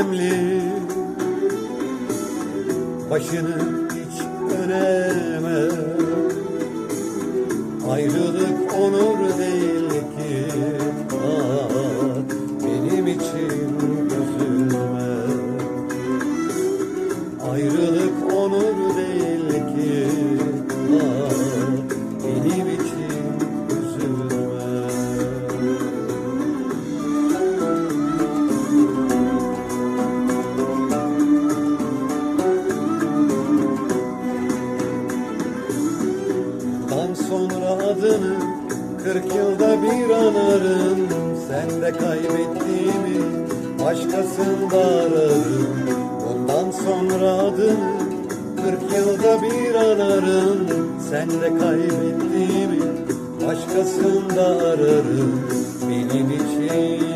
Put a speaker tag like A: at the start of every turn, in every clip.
A: önemli. Başını hiç öneme Ayrılık onur değil ki. Ah, Benim için üzülme. Ayrılık adını kırk yılda bir anarım. Sen de kaybettiğimi başkasında ararım Bundan sonra adını kırk yılda bir anarım. Sen de kaybettiğimi başkasında ararım. Benim için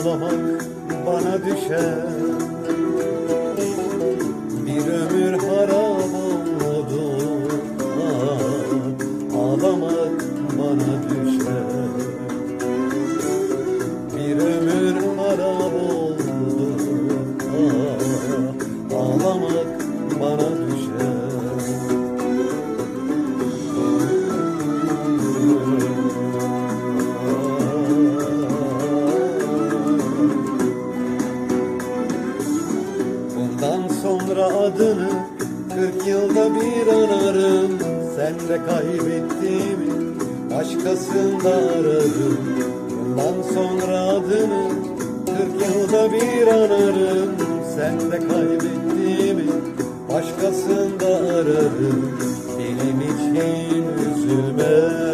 A: Ağlamak bana düşer Bundan sonra adını kırk yılda bir anarım Sen de kaybettiğimi başkasında aradım. Bundan sonra adını kırk yılda bir anarım Sen de kaybettiğimi başkasında aradım. Benim için üzülme.